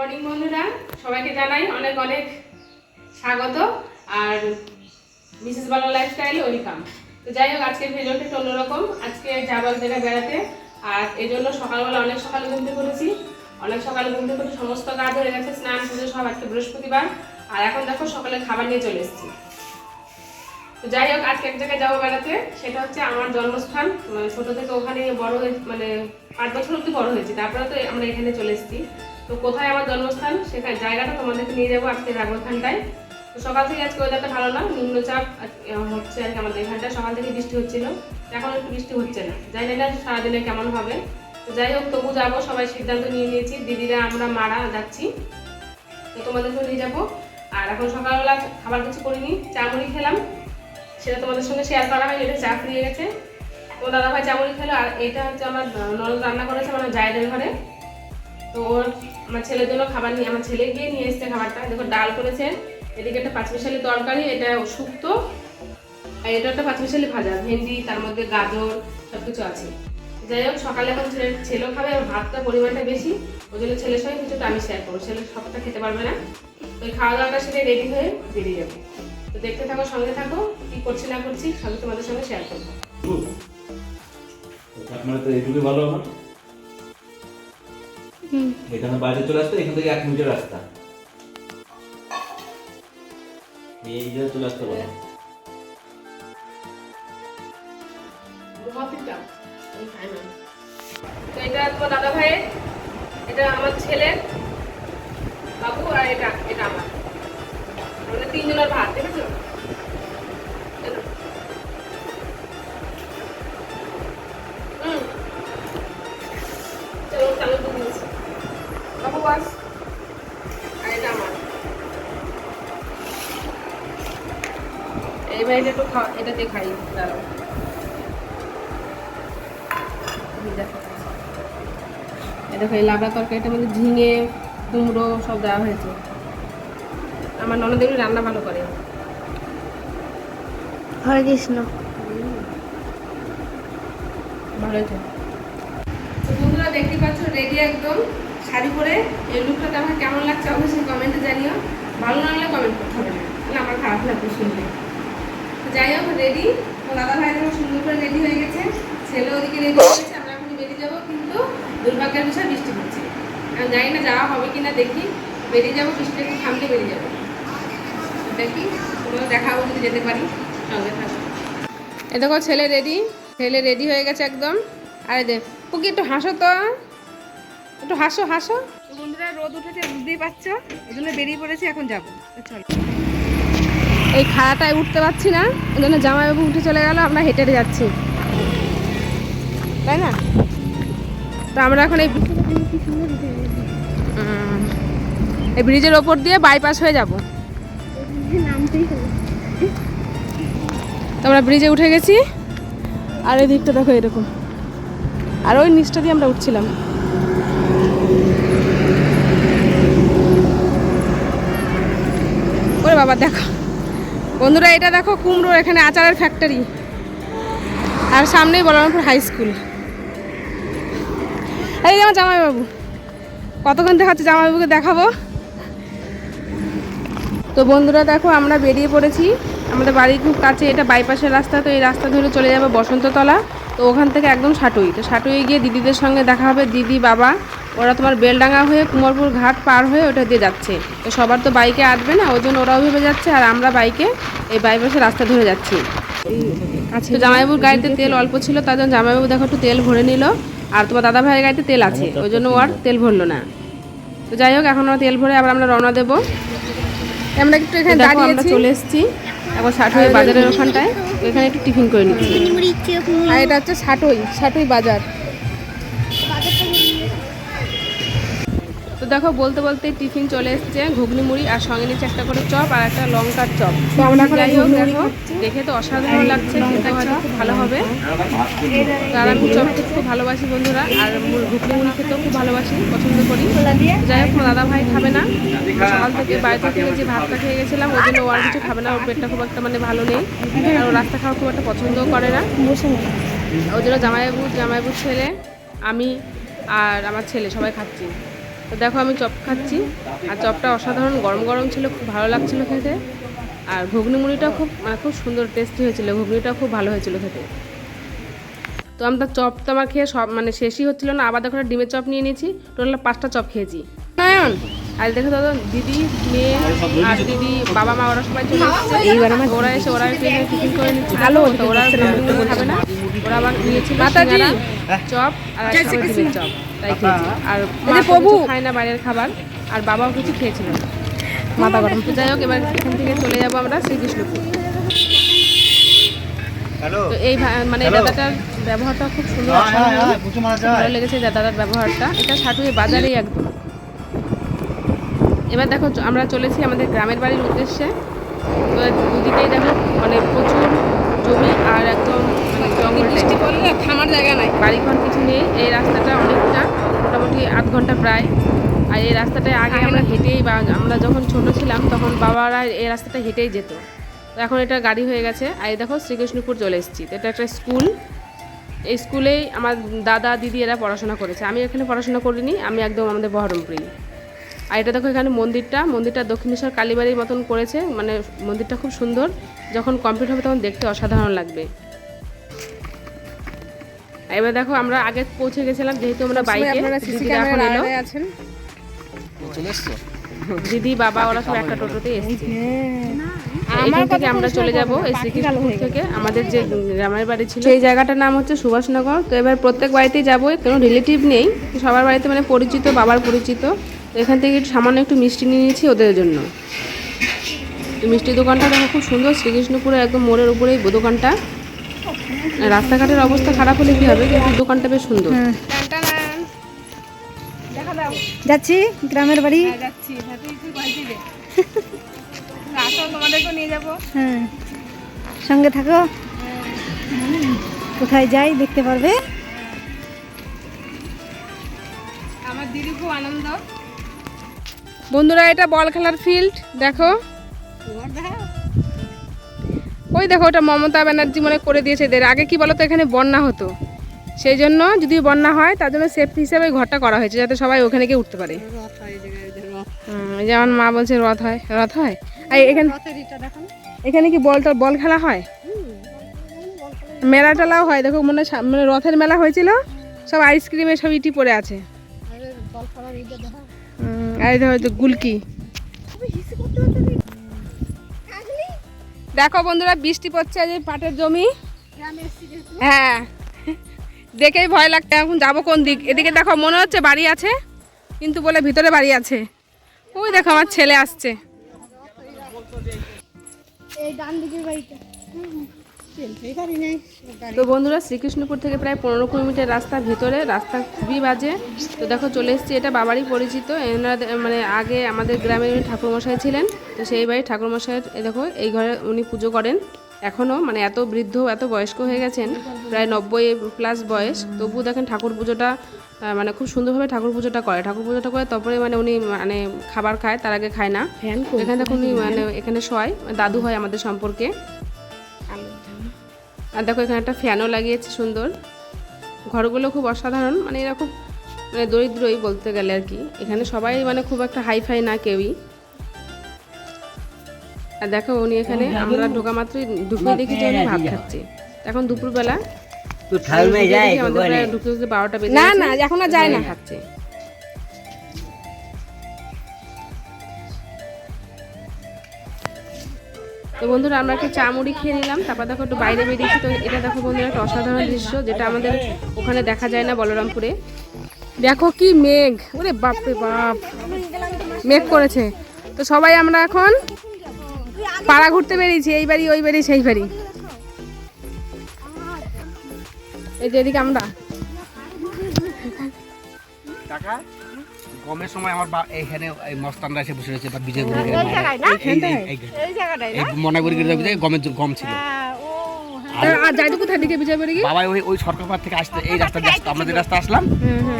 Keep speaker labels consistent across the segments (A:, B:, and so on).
A: Morning বন্ধুরা। সবাইকে জানাই অনেক অনেক স্বাগত। আর মিসেস বালা লাইফস্টাইল ওয়েলকাম। তো যাই হোক, আজকের ভিডিওটা একটু অন্যরকম। আজকে যাব এক জায়গায় বেড়াতে। আর এই জন্য সকালবেলা অনেক সকালে ঘুমতে করেছি অনেক সকালে ঘুমতে করে সমস্ত কাজ হয়ে গেছে, স্নান পুজো সব আজকে বৃহস্পতিবার। আর এখন দেখো সকালে খাবার নিয়ে চলে এসেছি। তো যাই হোক, আজকে এক জায়গায় যাব বেড়াতে। সেটা হচ্ছে আমার জন্মস্থান। মানে ছোট থেকে ওখানে বড় হয়ে মানে পাঁচ বছর অব্দি বড় হয়েছি। তারপরে তো আমরা এখানে চলে এসেছি। তো কোথায় আমার জন্মস্থান? সেখানে জায়গাটা তোমাদেরকে নিয়ে যাব আজকে যাব ওখানটায় তো সকাল থেকে আজকে ওয়েদারটা ভালো না, নিম্নচাপ হচ্ছে আর কি আমাদের এখানটায় সকাল থেকে বৃষ্টি হচ্ছিল, এখন একটু বৃষ্টি হচ্ছে না। জানি না সারাদিনে কেমন হবে? তো যাই হোক, তবু যাব, সবাই সিদ্ধান্ত নিয়ে নিয়েছি, দিদিরা, আমরা, মারা যাচ্ছি। তো তোমাদেরকেও নিয়ে যাব। আর এখন সকালবেলা খাবার কিছু করিনি, চা মুড়ি খেলাম। সেটা তোমাদের সঙ্গে শেয়ার করা হয় এটা চা ফিরিয়ে গেছে। তো দাদা ভাই চামড়ি খেলো, আর এটা হচ্ছে আমার ননদ রান্না করেছে মানে জায়দের ঘরে। তো ওর আমার ছেলের জন্য খাবার নিয়ে, আমার ছেলে গিয়ে নিয়ে এসছে খাবারটা। দেখো, ডাল করেছেন, এদিকে একটা পাঁচমিশালি তরকারি, এটা শুক্তো, আর এটা একটা পাঁচমিশালি ভাজা, ভেন্ডি, তার মধ্যে গাজর সব কিছু আছে। যাই হোক, সকালে এখন ছেলে ছেলেও খাবে আর ভাতটা পরিমাণটা বেশি, ওই জন্য ছেলের সঙ্গে কিছুটা আমি শেয়ার করব। ছেলে সবটা খেতে পারবে না। তো ওই খাওয়া দাওয়াটা সেটা রেডি হয়ে বেরিয়ে যাবে। তো দেখতে থাকো, সঙ্গে থাকো, কি করছি না করছি, সবই তোমাদের সঙ্গে শেয়ার করব।
B: আপনারা তো এইটুকুই ভালো আমার? এখানে বাইরে চলে আসতে এখান থেকে এক মিনিটের রাস্তা। এই চলে আসতে পারো।
A: তো এটা তোমার দাদা ভাইয়ের এটা আমার বাবু আর এটা এটা আমার। তিনজনের ভাত দেখেছ? এটা একটু খাওয়া এটা খাই দাঁড়াও। দেখো। এই লাবড়া তরকারিটার মধ্যে ঝিঙে কুমড়ো সব দেওয়া হয়েছে। আমার ননদেরই রান্না ভালো করে।
C: হরে কৃষ্ণ
A: ভালো তো বন্ধুরা দেখতে পাচ্ছ রেডি একদম শাড়ি পরে। এই লুকটাতে আমার কেমন লাগছে অবশ্যই কমেন্টে জানিও। ভালো লাগলে কমেন্ট করতে হবে না। আমার খারাপ লাগবে শুনলে তো যাই হোক রেডি তো দাদা ভাই দেখো সুন্দর করে রেডি হয়ে গেছে। ছেলে ওদিকে রেডি হয়ে গেছে আমরা এখন বেরিয়ে যাব কিন্তু দুর্ভাগ্যের বিষয় বৃষ্টি পড়ছে। আমি জানি না যাওয়া হবে কি না দেখি। বেরিয়ে যাব বৃষ্টি একটু থামলে বেরিয়ে যাব। তো দেখি তোমরা দেখাবো যদি যেতে পারি। সঙ্গে থাকো। এ দেখো ছেলে রেডি ছেলে রেডি হয়ে গেছে একদম। আরে দে পুকি একটু হাসো তো। একটু হাসো হাসো। তো বন্ধুরা রোদ উঠেছে বুঝতেই পারছ। ওই জন্য বেরিয়ে পড়েছি এখন যাব। তো চলো। এই খাড়াটায় উঠতে পারছি না ওই জন্য জামাইবাবু উঠে চলে গেল, আমরা হেঁটে হেঁটে যাচ্ছি। তাই না? তো আমরা এখন এই এই ব্রিজের ওপর দিয়ে বাইপাস হয়ে যাব। তো আমরা ব্রিজে উঠে গেছি, আর এই দিকটা দেখো এরকম। আর ওই নিচটা দিয়ে আমরা উঠছিলাম। ওরে বাবা, দেখো। বন্ধুরা, এটা দেখো কুমড়োর এখানে আচারের ফ্যাক্টরি আর সামনেই বলরামপুর হাই স্কুল এই যে আমার জামাইবাবু। কতক্ষণ দেখাচ্ছে জামাইবাবুকে দেখাবো? তো বন্ধুরা, দেখো আমরা বেরিয়ে পড়েছি। আমাদের বাড়ির খুব কাছে, এটা বাইপাসের রাস্তা, তো এই রাস্তা ধরে চলে যাবে বসন্ততলা। তো ওখান থেকে একদম সাটুই। তো সাটুই গিয়ে দিদিদের সঙ্গে দেখা হবে, দিদি, বাবা। ওরা তোমার বেলডাঙ্গা হয়ে কুমারপুর ঘাট পার হয়ে ওটা দিয়ে যাচ্ছে। তো সবার তো বাইকে আসবে না ওই জন্য ওরাও ভেবে যাচ্ছে আর আমরা বাইকে এই বাইপাসের রাস্তা ধরে যাচ্ছি। তো জামাইবাবুর গাড়িতে তেল অল্প ছিল তার জন্য জামাইবাবু দেখো একটু তেল ভরে নিল আর তোমার দাদা ভাইয়ের গাড়িতে তেল আছে ওই জন্য ও আর তেল ভরলো না। তো যাই হোক এখন তেল ভরে আবার আমরা রওনা দেবো। আমরা একটু এখানে দাঁড়িয়ে চলে এসেছি এখন ষাটই বাজারের ওখানটায়। এখানে একটু টিফিন করে নিচ্ছি। আর এটা হচ্ছে ষাটই ষাটই বাজার। দেখো বলতে বলতে টিফিন চলে এসেছে ঘুগনি মুড়ি আর সঙ্গে নিচ্ছে একটা করে চপ আর একটা লঙ্কার চপ। আমরা যাই হোক দেখো দেখে তো অসাধারণ লাগছে খেতে হয়তো খুব ভালো হবে। আর আমি চপ খুব ভালোবাসি বন্ধুরা আর ঘুগনি মুড়ি খেতেও খুব ভালোবাসি পছন্দ করি। যাই হোক দাদা ভাই খাবে না। সকাল থেকে বাড়িতে থেকে যে ভাতটা খেয়ে গেছিলাম ওই জন্য ও আর কিছু খাবে না ওর পেটটা খুব একটা মানে ভালো নেই। আর ও রাস্তা খাওয়া খুব একটা পছন্দও করে না। ওই জন্য জামাইবাবু জামাইবাবুর ছেলে আমি আর আমার ছেলে সবাই খাচ্ছি।
D: তো দেখো আমি চপ খাচ্ছি। আর চপটা অসাধারণ গরম গরম ছিল খুব ভালো লাগছিল খেতে। আর ঘুগনি মুড়িটা খুব মানে খুব সুন্দর টেস্টি হয়েছিল। ঘুগনিটা খুব ভালো হয়েছিল খেতে। তো আমরা চপ তো আমার খেয়ে সব মানে শেষই হচ্ছিল না। আবার দেখো একটা ডিমের চপ নিয়ে নিয়েছি। টোটাল পাঁচটা চপ খেয়েছি। নয়ন আর দেখো দাদা দিদি মেয়ে আর দিদি বাবা মা ওরা সবাই চলে এসেছে। এইবার আমার ওরা এসে ওরা টিফিন করে নিচ্ছে। ভালো তো ওরা খাবে না। ওরা আবার নিয়েছিল সিঙ্গারা, চপ আর ডিমের চপ। তাই খেয়েছি। আর তো খায় না বাইরের খাবার আর বাবাও কিছু খেয়েছিল মাথা গরম। যাই হোক এবার এখান থেকে চলে যাব আমরা শ্রীকৃষ্ণপুর। তো এই মানে এই দাদাটার ব্যবহারটা খুব সুন্দর ভালো লেগেছে এই দাদার ব্যবহারটা। এটা সাটুয়ে বাজারেই একদম। এবার দেখো চ- আমরা চলেছি আমাদের গ্রামের বাড়ির উদ্দেশ্যে। তো দুদিকেই দেখো মানে প্রচুর জমি আর একদম মানে জঙ্গল বৃষ্টি পড়লে থামার জায়গা নাই। বাড়িঘর কিছু নেই এই রাস্তাটা অনেকটা মোটামুটি আধ ঘণ্টা প্রায়। আর এই রাস্তাটায় আগে আমরা হেঁটেই বা আমরা যখন ছোট ছিলাম তখন বাবারা এই রাস্তাটা হেঁটেই যেত। তো এখন এটা গাড়ি হয়ে গেছে। আর এই দেখো শ্রীকৃষ্ণপুর চলে এসেছি। এটা একটা স্কুল। এই স্কুলেই আমার দাদা দিদি এরা পড়াশোনা করেছে। আমি এখানে পড়াশোনা করিনি আমি একদম আমাদের বহরমপুরেই। আর এটা দেখো এখানে মন্দিরটা মন্দিরটা দক্ষিণেশ্বর কালীবাড়ির মতন করেছে মানে মন্দিরটা খুব সুন্দর। যখন কমপ্লিট হবে তখন দেখতে অসাধারণ লাগবে। এবার দেখো আমরা আগে পৌঁছে গেছিলাম যেহেতু আমরা বাইকে এখন এলো দিদি বাবা ওরা সব একটা টোটোতে এসেছে। এখান থেকে আমরা চলে যাব এই শ্রীকৃষ্ণপুর থেকে। আমাদের যে গ্রামের বাড়ি ছিল সেই জায়গাটার নাম হচ্ছে সুভাষনগর। তো এবার প্রত্যেক বাড়িতেই যাব কোনো রিলেটিভ নেই। সবার বাড়িতে মানে পরিচিত বাবার পরিচিত। তো এখান থেকে একটু সামান্য একটু মিষ্টি নিয়ে নিয়েছি ওদের জন্য। তো মিষ্টি দোকানটা দেখো খুব সুন্দর শ্রীকৃষ্ণপুরে একদম মোড়ের উপরেই দোকানটা। রাস্তাঘাটের অবস্থা খারাপ হলে কি হবে? কিন্তু দোকানটা বেশ সুন্দর।
C: যাচ্ছি গ্রামের বাড়ি।
D: যাচ্ছি। আসো নিয়ে যাব।
C: হ্যাঁ। সঙ্গে থাকো। কোথায় যাই দেখতে পারবে?
D: আমার দিদি খুব আনন্দ। বন্ধুরা, এটা বল খেলার ফিল্ড দেখো। ওই দেখো, ওটা মমতা ব্যানার্জি মনে করে দিয়েছে এদের। আগে কি বলতো, এখানে বন্যা হতো। সেই জন্য যদি বন্যা হয়, তার জন্য সেফটি হিসেবে ঘরটা করা হয়েছে, যাতে সবাই ওখানে গিয়ে উঠতে পারে। এই মা বলছে, রথ হয় রথ হয়? আর এখানে এখানে কি বলটা বল খেলা হয়? মেলা টেলাও হয়, দেখো, মনে মানে রথের মেলা হয়েছিল। সব আইসক্রিমের সব ইটি পড়ে আছে। গুলকি। দেখো বন্ধুরা, বৃষ্টি পড়ছে যে পাটের জমি। হ্যাঁ দেখেই ভয় লাগছে, এখন যাব কোন দিক? এদিকে দেখো, মনে হচ্ছে বাড়ি আছে, কিন্তু বলে ভিতরে বাড়ি আছে। ওই দেখো, আমার ছেলে আসছে।
C: এই ডান বাড়িটা।
D: তো বন্ধুরা শ্রীকৃষ্ণপুর থেকে প্রায় পনেরো কিলোমিটার রাস্তা ভিতরে রাস্তা খুবই বাজে। তো দেখো চলে এসেছি এটা বাবারই পরিচিত। এনারা মানে আগে আমাদের গ্রামে উনি ঠাকুরমশাই ছিলেন। তো সেই বাড়ি ঠাকুরমশাইয়ের দেখো এই ঘরে উনি পুজো করেন। এখনও মানে এত বৃদ্ধ এত বয়স্ক হয়ে গেছেন প্রায় নব্বই প্লাস বয়স। তবুও দেখেন ঠাকুর পুজোটা মানে খুব সুন্দরভাবে ঠাকুর পুজোটা করে। ঠাকুর পুজোটা করে তারপরে মানে উনি মানে খাবার খায় তার আগে খায় না। এখানে দেখো উনি মানে এখানে শোয় দাদু হয় আমাদের সম্পর্কে। আর দেখো এখানে একটা ফ্যানও লাগিয়েছে সুন্দর। ঘরগুলো খুব অসাধারণ মানে এরা খুব মানে দরিদ্রই বলতে গেলে আর কি। এখানে সবাই মানে খুব একটা হাই ফাই না কেউই। আর দেখো উনি এখানে আমরা ঢোকা মাত্রই ঢুকিয়ে দেখি যে উনি ভাত খাচ্ছে। এখন দুপুরবেলা আমাদের ঢুকতে ঢুকতে বারোটা বেজে না না এখন আর যায় না। খাচ্ছে তো বন্ধুরা, আমরা একটু চা মুড়ি খেয়ে নিলাম। তারপর দেখো একটু বাইরে বেরিয়েছি। তো এটা দেখো বন্ধুরা, একটা অসাধারণ দৃশ্য, যেটা আমাদের ওখানে দেখা যায় না বলরামপুরে। দেখো কি মেঘ। ওরে বাপ রে বাপ। মেঘ করেছে। তো সবাই আমরা এখন পাড়া ঘুরতে বেরিয়েছি। এই বাড়ি, ওই বাড়ি, সেই বাড়ি। এই যে এদিকে আমরা।
E: টাকা গমের সময় আমার বা এখানে এই মস্তানরা এসে বসে রয়েছে বা বিজয় গুড়ি এই মনাগুড়ি গিয়ে গমের গম ছিল।
D: আর যাইতো কোথায় দিকে বিজয়
E: বাবা ওই থেকে আসতে এই রাস্তা দিয়ে আসতো আমরা যে রাস্তা আসলাম।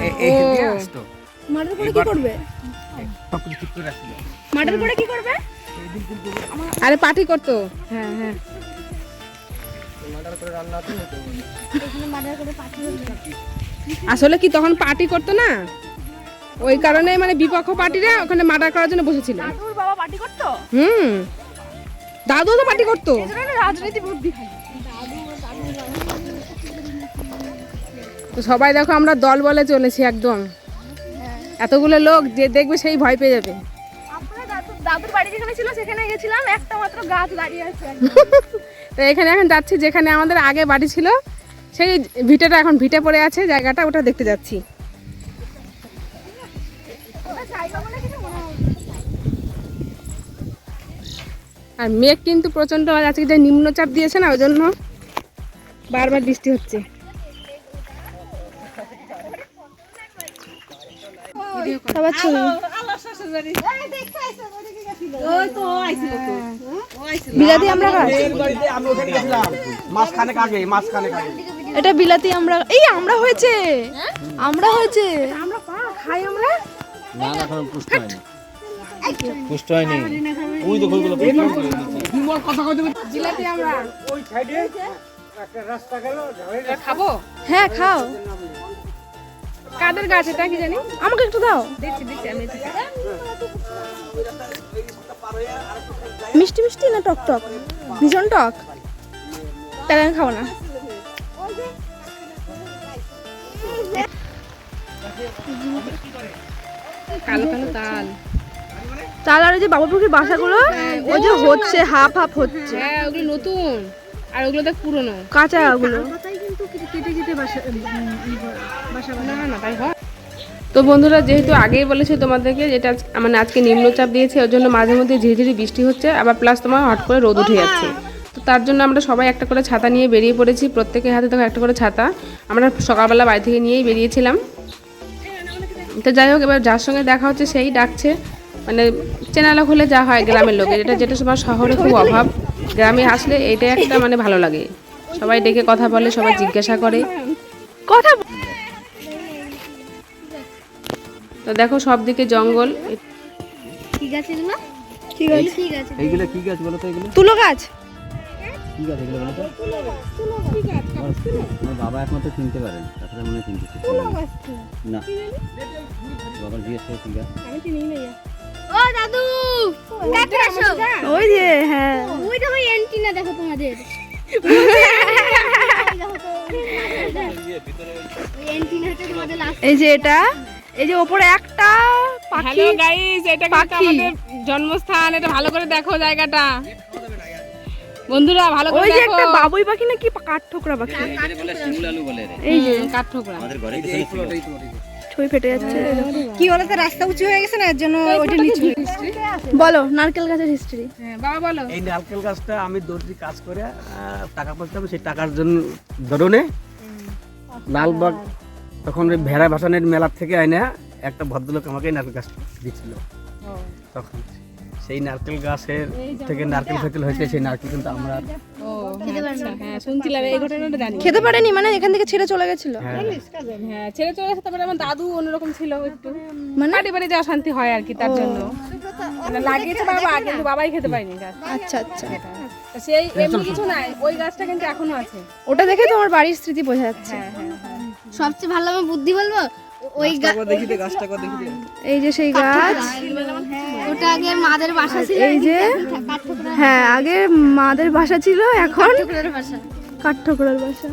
E: এ- দিয়ে আসতো।
C: মাঠের পরে কি করবে?
E: সব কিছু ঠিক করে রাখছিল
C: মাঠের পরে কি করবে?
D: আরে পার্টি করতো। হ্যাঁ হ্যাঁ।
C: করে
D: আসলে কি তখন পার্টি করতো না?
A: ওই কারণে মানে বিপক্ষ পার্টিরা ওখানে মার্ডার করার জন্য বসেছিল।
F: দাদুর বাবা পার্টি করতো?
A: হুম। দাদু তো পার্টি করতো।
F: রাজনীতি বুদ্ধি
A: তো সবাই দেখো আমরা দল বলে চলেছি একদম। এতগুলো লোক যে দেখবে সেই ভয় পেয়ে যাবে।
F: দাদু দাদুর বাড়ি যেখানে ছিল সেখানে গেছিলাম একটা মাত্র গাছ দাঁড়িয়ে আছে।
A: তো এখানে এখন যাচ্ছি যেখানে আমাদের আগে বাড়ি ছিল সেই ভিটেটা এখন ভিটে পড়ে আছে জায়গাটা ওটা দেখতে যাচ্ছি। আর মেঘ কিন্তু প্রচণ্ড আজকে যে নিম্নচাপ দিয়েছে না ওই জন্য বারবার বৃষ্টি হচ্ছে।
C: সবার ছবি বিলাতি আমরা এটা বিলাতি আমরা এই আমরা হয়েছে। আমরা হয়েছে।
B: না না এখন পুষ্ট হয়নি। পুষ্ট হয়নি ওই তো ফুলগুলো হয়ে গেছে।
A: জিলাপি আমরা এবার খাব?
C: হ্যাঁ খাও।
A: কাদের গাছ এটা কি জানি?
C: আমাকে একটু দাও।
A: দিচ্ছি দিচ্ছি আমি
C: মিষ্টি মিষ্টি না টক টক? ভীষণ টক। তাহলে আমি খাব না।
A: কালো কালো তাল।
C: তাহলে আর যে বাবুর পুকুরের বাসাগুলো ওই যে হচ্ছে হাফ হাফ হচ্ছে।
A: হ্যাঁ ওগুলো নতুন। আর ওগুলো দেখ পুরনো।
C: কাঁচা ওগুলো।
A: না না তাই হয়। তো বন্ধুরা যেহেতু আগেই বলেছি তোমাদেরকে যেটা আজ- মানে আজকে নিম্নচাপ দিয়েছে ওর জন্য মাঝে মধ্যে ঝিরিঝিরি বৃষ্টি হচ্ছে আবার প্লাস তোমার হট করে রোদ উঠে যাচ্ছে। তো তার জন্য আমরা সবাই একটা করে ছাতা নিয়ে বেরিয়ে পড়েছি প্রত্যেকের হাতে দেখো একটা করে ছাতা। আমরা সকালবেলা বাড়ি থেকে নিয়েই বেরিয়েছিলাম। তো যাই হোক এবার যার সঙ্গে দেখা হচ্ছে সেই ডাকছে। মানে চেনা লোক হলে যা হয় গ্রামের লোকের। এটা যেটা সবার শহরে খুব অভাব। গ্রামে আসলে এটা একটা মানে ভালো লাগে। সবাই ডেকে কথা বলে সবাই জিজ্ঞাসা করে।
C: কথা
A: তো দেখো সব দিকে জঙ্গল।
F: ঠিক আছে এগুলো
C: ঠিক আছে।
F: ঠিক আছে
B: এইগুলো কি গাছ বলো তো এগুলো?
C: তুলো গাছ।
B: কি গাছ এগুলো বলো তো? আমার আমার বাবা একমাত্র চিনতে পারেন মনে চিনতে না। বাবা জিজ্ঞেস করে কি গাছ
F: ও দাদু!
C: ওই যে হ্যাঁ।
F: ওই অ্যান্টিনা দেখো তোমাদের। অ্যান্টিনাটা তোমাদের লাস্ট
C: এই যে এটা এই যে ওপরে একটা পাখি।
A: হ্যালো গাইস এটা কিন্তু
C: পাখি।
A: আমাদের জন্মস্থান এটা ভালো করে দেখো জায়গাটা। বন্ধুরা ভালো করে
C: ওই যে
A: দেখো।
C: একটা বাবুই পাখি না কি কাঠ ঠোকরা পাখি?
B: বলে শিমুল আলু বলে রে।
C: এই যে।
A: কাঠঠোকরা।
B: আমাদের ঘরে
C: ছই ফেটে যাচ্ছে। কি বলতো রাস্তা উঁচু হয়ে গেছে না? এর জন্য ওইটা নিচু বলো নারকেল গাছের হিস্ট্রি
A: হ্যাঁ, বাবা বলো।
E: এই নারকেল গাছটা আমি দর্জি কাজ করে টাকা পাচ্ছিলাম সেই টাকার জন্য ধরনে লালবাগ তখন ওই ভেড়া ভাসানের মেলার থেকে আইনা একটা ভদ্রলোক আমাকে নারকেল গাছ দিচ্ছিল। তখন সেই নারকেল গাছের থেকে নারকেল ফেকেল হয়েছে সেই নারকেল কিন্তু আমরা
A: হ্যাঁ
C: খেতে পারেনি মানে এখান থেকে ছেড়ে চলে গেছিল।
E: হ্যাঁ।
A: হ্যাঁ ছেড়ে চলে গেছে তারপরে আমার দাদু অন্যরকম ছিল একটু।
C: মানে?
A: বাড়ি বাড়ি যাওয়া শান্তি হয় আর কি তার জন্য। মানে লাগিয়েছে বাবা কিন্তু বাবাই খেতে পারেনি গাছ।
C: আচ্ছা আচ্ছা।
A: সেই এমনি কিছু নাই ওই গাছটা কিন্তু এখনও আছে।
C: ওটা দেখে তোমার বাড়ির স্মৃতি বোঝা যাচ্ছে।
A: হ্যাঁ
F: সবচেয়ে ভালো আমি বুদ্ধি বলব ওই গা-
C: এই যে সেই গাছ।
F: ওটা আগে মাদের বাসা ছিল
C: এই যে হ্যাঁ আগে মাদের বাসা ছিল এখন কাঠঠোকরার বাসা।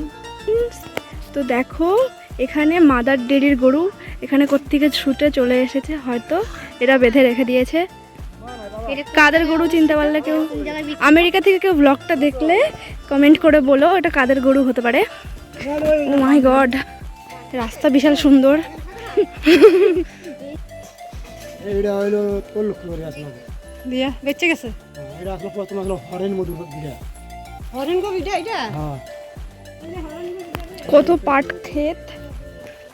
C: তো দেখো এখানে মাদার ডেরির গরু এখানে কোত্থেকে ছুটে চলে এসেছে হয়তো এরা বেঁধে রেখে দিয়েছে। কাদের গরু চিনতে পারলে কেউ? আমেরিকা থেকে কেউ ব্লগটা দেখলে কমেন্ট করে বলো এটা কাদের গরু হতে পারে। মাই গড রাস্তা বিশাল সুন্দর।
G: এটা হইল তোর লক্ষ্য করে আসলাম
C: দিয়া বেঁচে গেছে?
G: এটা আসলে প্রথম আসলো হরেন মধু
C: হরেন এটা
G: হ্যাঁ।
C: কত পাট ক্ষেত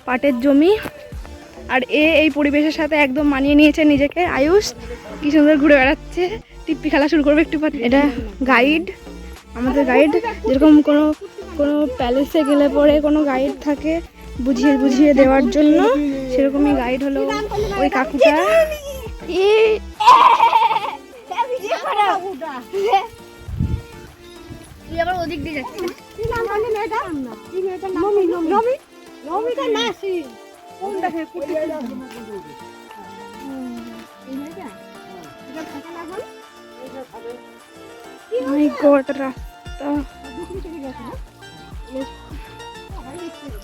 C: পাটের জমি আর এ এই পরিবেশের সাথে একদম মানিয়ে নিয়েছে নিজেকে। আয়ুষ কি সুন্দর ঘুরে বেড়াচ্ছে। টিপ্পি খেলা শুরু করবে একটু এটা গাইড আমাদের গাইড যেরকম কোনো কোনো প্যালেসে গেলে পরে কোনো গাইড থাকে। বুঝিয়ে বুঝিয়ে দেওয়ার জন্য সেরকমই গাইড হলো ওই কাকুটা। এই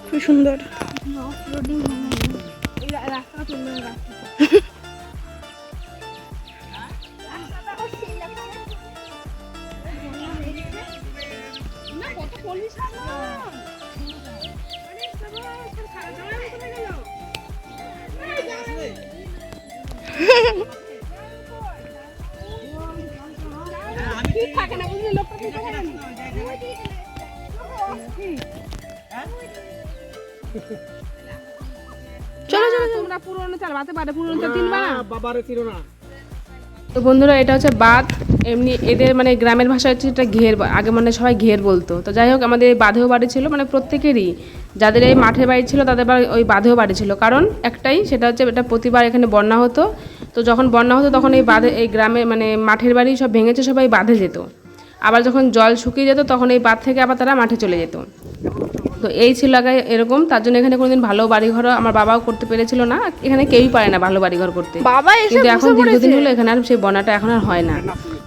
F: তুই আবার ওদিক দিয়ে যাচ্ছিস
C: মাই
D: চলো চলো তোমরা পুরনো চাল বাতে পারে পুরনো চাল তিনবা
E: বাবারে চিনো না।
D: তো বন্ধুরা এটা হচ্ছে বাঁধ। এমনি এদের মানে গ্রামের ভাষা হচ্ছে এটা ঘের আগে মানে সবাই ঘের বলতো। তো যাই হোক আমাদের এই বাঁধেও বাড়ি ছিল মানে প্রত্যেকেরই। যাদের এই মাঠের বাড়ি ছিল তাদের ওই বাঁধেও বাড়ি ছিল। কারণ একটাই সেটা হচ্ছে এটা প্রতিবার এখানে বন্যা হতো। তো যখন বন্যা হতো তখন এই বাঁধে এই গ্রামে মানে মাঠের বাড়ি সব ভেঙেছে সবাই বাঁধে যেত। আবার যখন জল শুকিয়ে যেত তখন এই বাঁধ থেকে আবার তারা মাঠে চলে যেত। তো এই ছিল আগে এরকম তার জন্য এখানে কোনোদিন ভালো বাড়িঘর আমার বাবাও করতে পেরেছিল না এখানে কেউই পারে না ভালো বাড়িঘর করতে।
C: বাবা
D: কিন্তু এখন দীর্ঘদিন হলো এখানে আর সেই বনাটা এখন আর হয় না।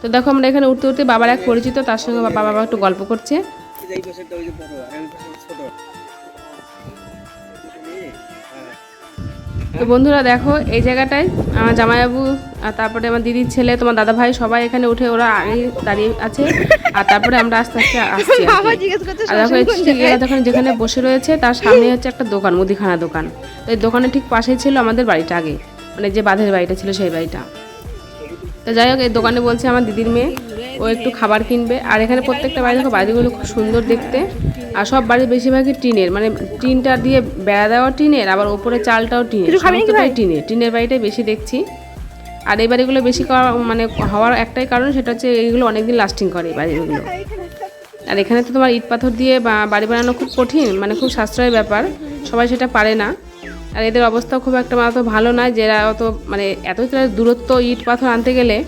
D: তো দেখো আমরা এখানে উঠতে উঠতে বাবার এক পরিচিত তার সঙ্গে বাবা বাবা একটু গল্প করছে। তো বন্ধুরা দেখো এই জায়গাটায় আমার জামাইবাবু আর তারপরে আমার দিদির ছেলে তোমার দাদা ভাই সবাই এখানে উঠে ওরা আগে দাঁড়িয়ে আছে। আর তারপরে আমরা আস্তে আস্তে আসছি আর দেখো যখন যেখানে বসে রয়েছে তার সামনে হচ্ছে একটা দোকান মুদিখানা দোকান। তো এই দোকানের ঠিক পাশেই ছিল আমাদের বাড়িটা আগে। মানে যে বাঁধের বাড়িটা ছিল সেই বাড়িটা। তো যাই হোক এই দোকানে বলছে আমার দিদির মেয়ে ও একটু খাবার কিনবে। আর এখানে প্রত্যেকটা বাড়ি দেখো বাড়িগুলো খুব সুন্দর দেখতে। আর সব বাড়ি বেশিরভাগই টিনের। মানে টিনটা দিয়ে বেড়া দেওয়া টিনের আবার ওপরে চালটাও টিনের। সমস্তটাই টিনের। টিনের বাড়িটাই বেশি দেখছি। আর এই বাড়িগুলো বেশি করা- মানে হওয়ার একটাই কারণ সেটা হচ্ছে এইগুলো অনেকদিন লাস্টিং করে এই বাড়িগুলো। আর এখানে তো তোমার ইট পাথর দিয়ে বা- বাড়ি বানানো খুব কঠিন মানে খুব সাশ্রয়ের ব্যাপার। সবাই সেটা পারে না। আর এদের অবস্থাও খুব একটা অত ভালো নয় যে এরা অত মানে এত দূরত্ব ইট পাথর আনতে গেলে।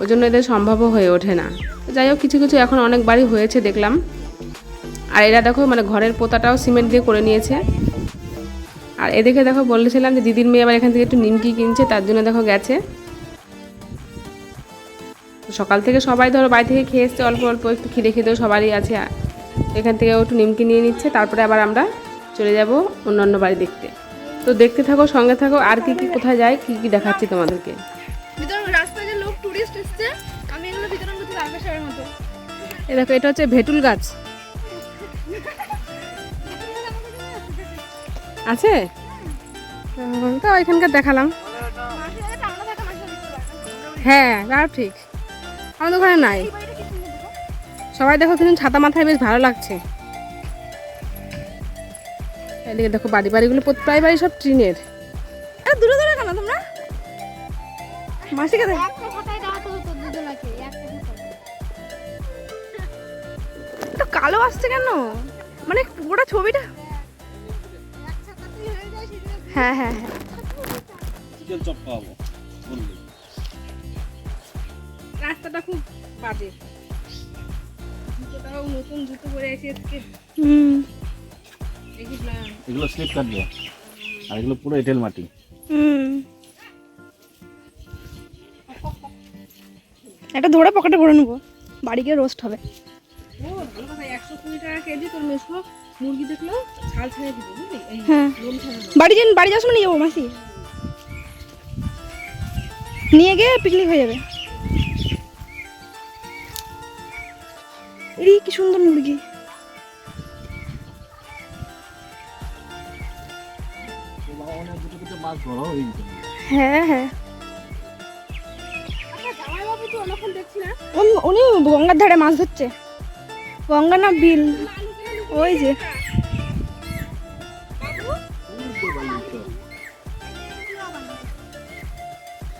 D: ওই জন্য এদের সম্ভবও হয়ে ওঠে না। যাই হোক, কিছু কিছু এখন অনেক বাড়ি হয়েছে দেখলাম। আর এরা দেখো মানে ঘরের পোতাটাও সিমেন্ট দিয়ে করে নিয়েছে। আর এদিকে দেখো, বলেছিলাম যে দিদির মেয়ে আবার এখান থেকে একটু নিমকি কিনছে, তার জন্য দেখো গেছে। সকাল থেকে সবাই ধরো বাড়ি থেকে খেয়ে এসছে, অল্প অল্প একটু খিদে খেতেও সবারই আছে। এখান থেকে একটু নিমকি নিয়ে নিচ্ছে, তারপরে আবার আমরা চলে যাব অন্যান্য বাড়ি দেখতে। তো দেখতে থাকো, সঙ্গে থাকো, আর কি কি কোথায় যায়, কি কি দেখাচ্ছি তোমাদেরকে। দেখো, এটা হচ্ছে ভেটুল গাছ। আছে? তো এখানকার দেখালাম। হ্যাঁ তাও ঠিক। আমাদের ওখানে নাই। সবাই দেখো কিন্তু ছাতা মাথায় বেশ ভালো লাগছে। এদিকে দেখো বাড়ি বাড়িগুলো প্রায় বাড়ি সব ট্রিনের
C: আরে দূরে দূরে কেন তোমরা? মাসিকে দেখ। কালো আসছে কেন? মানে গোটা ছবিটা?
F: হয়ে
C: হ্যাঁ হ্যাঁ।
D: রাস্তাটা খুব বাজে। জুতোটাও নতুন জুতো পরে এসে আজকে।
C: হুম।
B: এগুলো স্লিপ কাটবে আর এগুলো পুরো এঁটেল মাটি।
C: হুম। একটা ধরে পকেটে ভরে নেব। বাড়ি গিয়ে রোস্ট হবে।
D: কুড়ি টাকা কেজি তোর মেশো মুরগি দেখল ছাল ছেড়ে দিবে বুঝলি? এই
C: হ্যাঁ।
D: লোম
C: বাড়ি যান বাড়ি যাওয়ার সময় নিয়ে যাব মাসি। নিয়ে গিয়ে পিকনিক হয়ে যাবে। এই কি সুন্দর মুরগি।
B: হয়ে
C: হ্যাঁ। উম, উনি গঙ্গার ধারে মাছ ধরছে। গঙ্গা না বিল? ওই যে।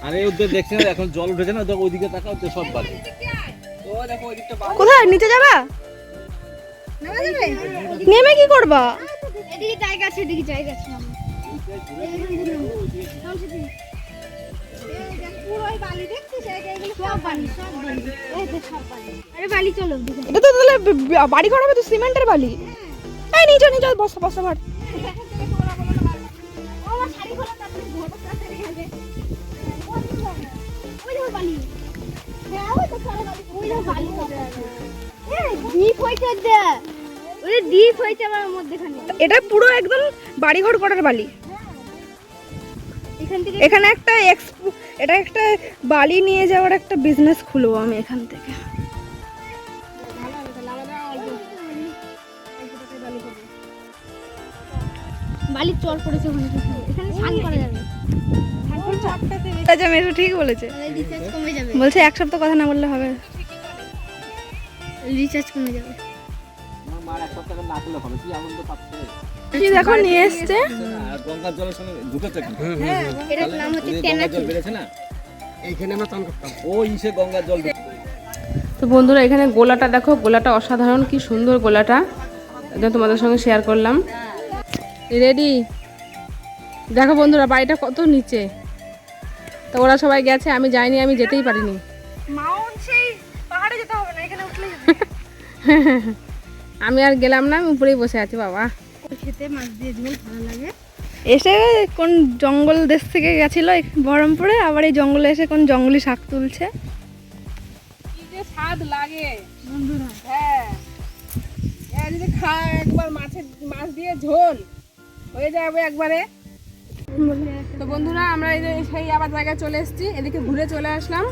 B: আরে ওদের দেখছে না এখন জল উঠেছে না তো ওইদিকে তাকাও তো সব বাজে
E: ও দেখো ওই দিকটা
C: কোথায়? নিচে যাবা? নেমে কি করবা?
F: এদিকে জায়গা আছে এদিকে জায়গা আছে আমার। পুরো ওই
C: এটা তো তাহলে বাড়ি ঘর হবে তো সিমেন্টের বালি? এই নিচে নিচে বসা বসা ভাট
F: হ্যাঁ
C: এটা পুরো একদম বাড়িঘর করার বালি।
F: এখানে
C: একটা এক্সপো এটা একটা বালি নিয়ে যাওয়ার একটা বিজনেস খুলবো আমি এখান থেকে।
F: বালির চর পড়েছে ওখানে। এখানে স্নান করা যাবে।
C: আচ্ছা ঠিক বলেছে।
F: রিচার্জ কমে যাবে।
C: বলছে এক সপ্তাহ কথা না বললে হবে।
F: রিচার্জ কমে যাবে।
B: মার এক সপ্তাহ না করলে হবে কি আনন্দ পাচ্ছে।
C: কি দেখো নিয়ে এসছে।
B: গঙ্গার জলের সঙ্গে ঢুকেছে
F: এটার নাম হচ্ছে
B: জল বেড়েছে না
E: এইখানে আমরা চান করতাম
B: ওই সে গঙ্গার জল
D: তো বন্ধুরা এখানে গোলাটা দেখো গোলাটা অসাধারণ কি সুন্দর গোলাটা। এটা তোমাদের সঙ্গে শেয়ার করলাম। রেডি দেখো বন্ধুরা বাড়িটা কত নিচে। তো ওরা সবাই গেছে আমি যাইনি আমি যেতেই পারিনি। আমি আর গেলাম না আমি উপরেই বসে আছি বাবা।
F: খেতে মাছ দিয়ে ঝোল ভালো লাগে।
C: এসে কোন জঙ্গল দেশ থেকে গেছিল বহরমপুরে? আবার এই জঙ্গলে এসে কোন জঙ্গলি শাক তুলছে?
D: স্বাদ লাগে। বন্ধুরা হ্যাঁ যদি খা একবার মাছের মাছ দিয়ে ঝোল হয়ে যাবে একবারে। তো বন্ধুরা আমরা এই যে সেই আবার জায়গায় চলে এসেছি এদিকে ঘুরে চলে আসলাম।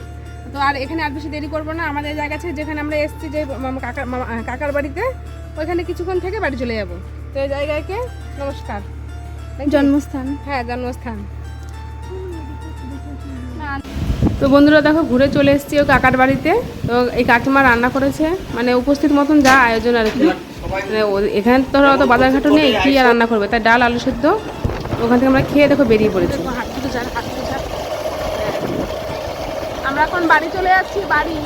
D: তো আর এখানে আর বেশি দেরি করব না আমাদের জায়গা আছে যেখানে আমরা এসেছি যে কাকার কাকার বাড়িতে ওইখানে কিছুক্ষণ থেকে বাড়ি চলে যাব। তো এই জায়গাকে নমস্কার।
C: জন্মস্থান।
D: হ্যাঁ জন্মস্থান। তো বন্ধুরা দেখো ঘুরে চলে এসেছি ও কাকার বাড়িতে। তো এই কাকিমা রান্না করেছে। মানে উপস্থিত মতন যা আয়োজন আর কি। মানে এখানে তো অত বাজারঘাটও নেই কি আর রান্না করবে? তাই ডাল আলু সেদ্ধ। ওখান থেকে আমরা খেয়ে দেখো বেরিয়ে পড়েছি। আমরা এখন বাড়ি চলে যাচ্ছি বাড়ি।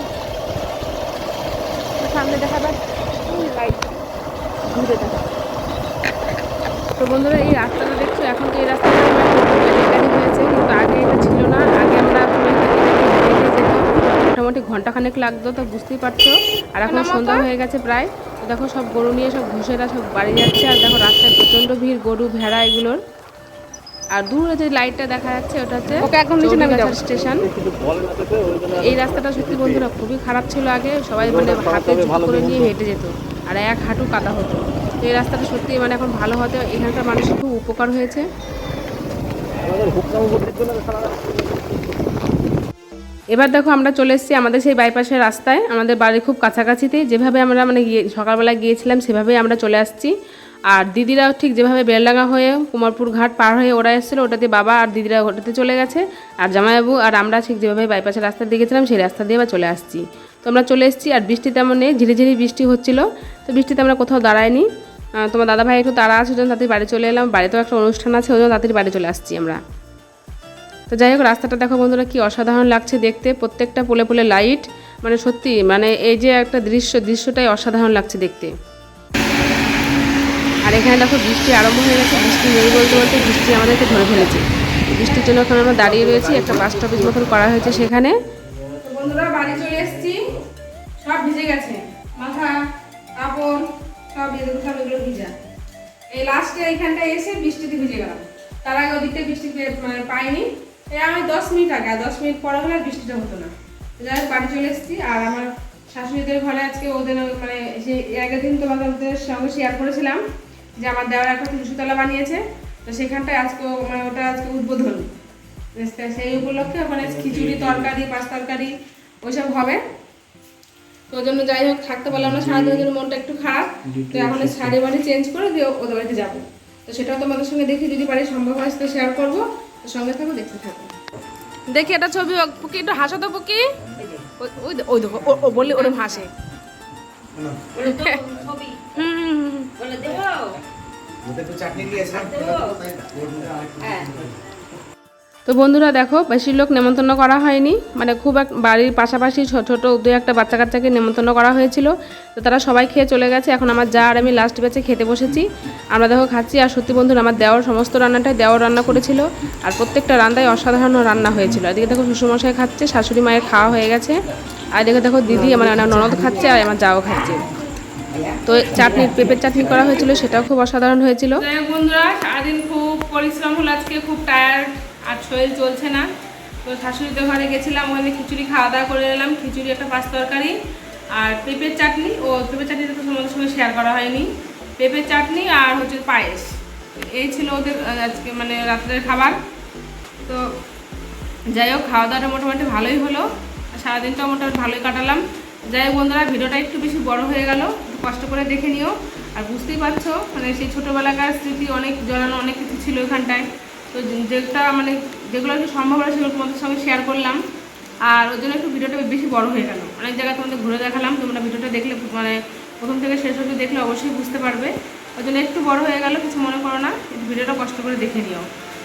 D: সামনে দেখা যাচ্ছে তো বন্ধুরা এই রাস্তাটা দেখছ? এখন তো এই রাস্তাটা গাড়ি হয়েছে কিন্তু আগে এটা ছিল না। আগে আমরা মোটামুটি ঘন্টাখানেক লাগতো তো বুঝতেই পারছ। আর এখন সন্ধ্যা হয়ে গেছে প্রায়। তো দেখো সব গরু নিয়ে সব ঘুষেরা সব বাড়ি যাচ্ছে। আর দেখো রাস্তায় প্রচণ্ড ভিড় গরু ভেড়া এগুলোর। আর দূরে যে লাইটটা দেখা যাচ্ছে ওটা হচ্ছে একদম নিচে নামে যাও স্টেশন। এই রাস্তাটা সত্যি বন্ধুরা খুবই খারাপ ছিল আগে। সবাই মানে হাতে করে নিয়ে হেঁটে যেত। আর এক হাঁটু কাদা হতো। এই রাস্তাটা সত্যি মানে এখন ভালো হতে এখানকার মানুষের খুব উপকার হয়েছে। এবার দেখো আমরা চলে এসেছি আমাদের সেই বাইপাসের রাস্তায়, আমাদের বাড়ি খুব কাছাকাছিতেই। যেভাবে আমরা মানে গিয়ে সকালবেলা গিয়েছিলাম, সেভাবেই আমরা চলে আসছি। আর দিদিরাও ঠিক যেভাবে বেলডাঙ্গা হয়ে কুমারপুর ঘাট পার হয়ে ওরা এসেছিল ওটাতে বাবা আর দিদিরা ওটাতে চলে গেছে। আর জামাইবাবু আর আমরা ঠিক যেভাবে বাইপাসের রাস্তা দিয়ে গেছিলাম, সেই রাস্তা দিয়ে আবার চলে আসছি। তো আমরা চলে এসেছি আর বৃষ্টি তেমন নেই ঝিরিঝিরি বৃষ্টি হচ্ছিল। তো বৃষ্টিতে আমরা কোথাও দাঁড়াইনি। তোমার দাদা ভাই একটু তাড়া আছে ওজন তাড়াতাড়ি বাড়ি চলে এলাম। বাড়িতেও একটা অনুষ্ঠান আছে জন্য তাড়াতাড়ি বাড়ি চলে আসছি আমরা। তো যাই হোক, রাস্তাটা দেখো বন্ধুরা, কি অসাধারণ লাগছে দেখতে। প্রত্যেকটা পোলে পোলে লাইট। মানে সত্যি মানে এই যে একটা দৃশ্য, দৃশ্যটাই অসাধারণ লাগছে দেখতে। আর এখানে দেখো বৃষ্টি আরম্ভ হয়ে গেছে। বৃষ্টি নেই বলতে বলতে বৃষ্টি আমাদেরকে ধরে ফেলেছে। বৃষ্টির জন্য এখন আমরা দাঁড়িয়ে রয়েছি, একটা বাস স্টপেজ মতন করা হয়েছে সেখানে। বন্ধুরা, বাড়ি চলে এসেছি। সব ভিজে গেছে। মাথা কাপড় সব এগুলো সব এগুলো ভিজা। এই লাস্টে এইখানটায় এসে বৃষ্টিতে ভিজে গেলাম। তার আগে ওদিকটা বৃষ্টি পে- মানে পাইনি। এই আমি দশ মিনিট আগে দশ মিনিট পরে হলে বৃষ্টিটা হতো না। যাই হোক, বাড়ি চলে এসেছি। আর আমার শাশুড়িদের ঘরে আজকে ওদের মানে সেই আগের দিন তোমাদের সঙ্গে শেয়ার করেছিলাম যে আমার দেওয়ার একটা তুলসীতলা বানিয়েছে। তো সেখানটায় আজকে মানে ওটা আজকে উদ্বোধন। সেই উপলক্ষে ওখানে খিচুড়ি, তরকারি, পাঁচ তরকারি ওইসব হবে। তো ওই জন্য যাই হোক থাকতে পারলাম না। সারাদিনের জন্য মনটা একটু খারাপ। তো এখন শাড়ি বাড়ি চেঞ্জ করে দিয়ে ওদের বাড়িতে যাব। তো সেটাও তোমাদের সঙ্গে দেখি যদি পারি সম্ভব হয় তো শেয়ার করব। তো সঙ্গে থাকো দেখতে থাকো। দেখি এটা ছবি পুকি একটু হাসো তো পুকি। ওই- ওই দেখো ও- ও বললে ওরম হাসে। হুম, হুম, হুম, হুম। তো বন্ধুরা দেখো, বেশি লোক নেমন্তন্ন করা হয়নি। মানে খুব এক, বাড়ির পাশাপাশি ছোট দু একটা বাচ্চা কাচ্চাকে নেমন্তন্ন করা হয়েছিল। তো তারা সবাই খেয়ে চলে গেছে। এখন আমার যা আর আমি লাস্ট বেচে খেতে বসেছি। আমরা দেখো খাচ্ছি। আর সত্যি বন্ধুরা, আমার দেওয়ার সমস্ত রান্নাটাই দেওয়ার রান্না করেছিল। আর প্রত্যেকটা রান্নাই অসাধারণ রান্না হয়েছিল। এদিকে দেখো শ্বশুরমশাই খাচ্ছে, শাশুড়ি মায়ের খাওয়া হয়ে গেছে। আর এদিকে দেখো দিদি, আমার ননদ খাচ্ছে, আর আমার যাও খাচ্ছে।
C: তো চাটনি, পেঁপের চাটনি করা হয়েছিল, সেটাও খুব অসাধারণ হয়েছিল।
A: বন্ধুরা, সারাদিন খুব পরিশ্রম হলো, আজকে খুব টায়ার্ড আর শরীর চলছে না। তো শাশুড়িদের ঘরে গেছিলাম, ওখানে খিচুড়ি খাওয়া দাওয়া করে এলাম। খিচুড়ি একটা পাঁচ তরকারি আর পেঁপের চাটনি। ও পেঁপের চাটনিটা তো তোমাদের সঙ্গে শেয়ার করা হয়নি। পেঁপের চাটনি আর হচ্ছে পায়েস। এই ছিল ওদের আজকে মানে রাত্রের খাবার। তো যাই হোক, খাওয়া দাওয়াটা মোটামুটি ভালোই হলো। আর সারাদিনটাও মোটামুটি ভালোই কাটালাম। যাই হোক বন্ধুরা, ভিডিওটা একটু বেশি বড় হয়ে গেল। একটু কষ্ট করে দেখে নিও। আর বুঝতেই পারছ মানে সেই ছোটোবেলাকার স্মৃতি অনেক জড়ানো, অনেক কিছু ছিল ওখানটায়। তো যেটা মানে যেগুলো একটু সম্ভব হয় সেগুলো তোমাদের সঙ্গে শেয়ার করলাম। আর ওর জন্য একটু ভিডিওটা বেশি বড় হয়ে গেল। অনেক জায়গায় তোমাদের ঘুরে দেখালাম, তোমরা ভিডিওটা দেখলে মানে প্রথম থেকে শেষ অবধি দেখলে অবশ্যই বুঝতে পারবে। ওই জন্য একটু বড় হয়ে গেল, কিছু মনে করো না ভিডিওটা কষ্ট করে দেখে নিও।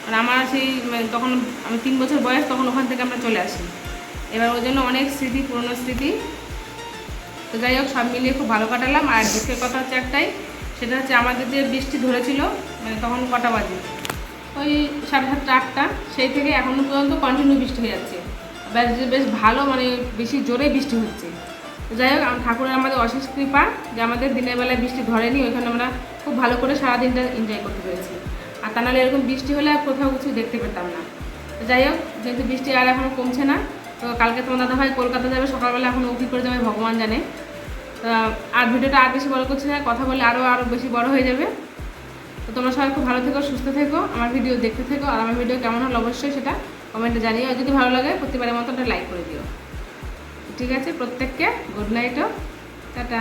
A: আর আমার সেই মানে তখন আমি তিন বছর বয়স, তখন ওখান থেকে আমরা চলে আসি। এবার ওই জন্য অনেক স্মৃতি, পুরনো স্মৃতি। তো যাই হোক, সব মিলিয়ে খুব ভালো কাটালাম। আর দুঃখের কথা হচ্ছে একটাই, সেটা হচ্ছে আমাদের যে বৃষ্টি ধরেছিল মানে তখন কটা বাজে? ওই সাড়ে সাতটা, আটটা, সেই থেকে এখনও পর্যন্ত কন্টিনিউ বৃষ্টি হয়ে যাচ্ছে। বেশ বেশ ভালো মানে বেশি জোরে বৃষ্টি হচ্ছে। যাই হোক ঠাকুরের আমাদের অশেষ কৃপা যে আমাদের দিনের বেলায় বৃষ্টি ধরেনি, ওইখানে আমরা খুব ভালো করে সারাদিনটা এনজয় করতে পেরেছি। আর তা নাহলে এরকম বৃষ্টি হলে আর কোথাও কিছু দেখতে পেতাম না। যাই হোক, যেহেতু বৃষ্টি আর এখনও কমছে না, তো কালকে তোমার দাদা ভাই কলকাতা যাবে, সকালবেলা এখন কী করে যাবে, ভগবান জানে। আর ভিডিওটা আর বেশি বড় করছে না, কথা বলে আরও আরও বেশি বড় হয়ে যাবে। তো তোমরা সবাই খুব ভালো থেকো, সুস্থ থেকো, আমার ভিডিও দেখতে থেকো, আর আমার ভিডিও কেমন হলো অবশ্যই সেটা কমেন্টে জানিও, আর যদি ভালো লাগে প্রতিবারের মতো একটা লাইক করে দিও। ঠিক আছে, প্রত্যেককে গুড নাইটও টাটা।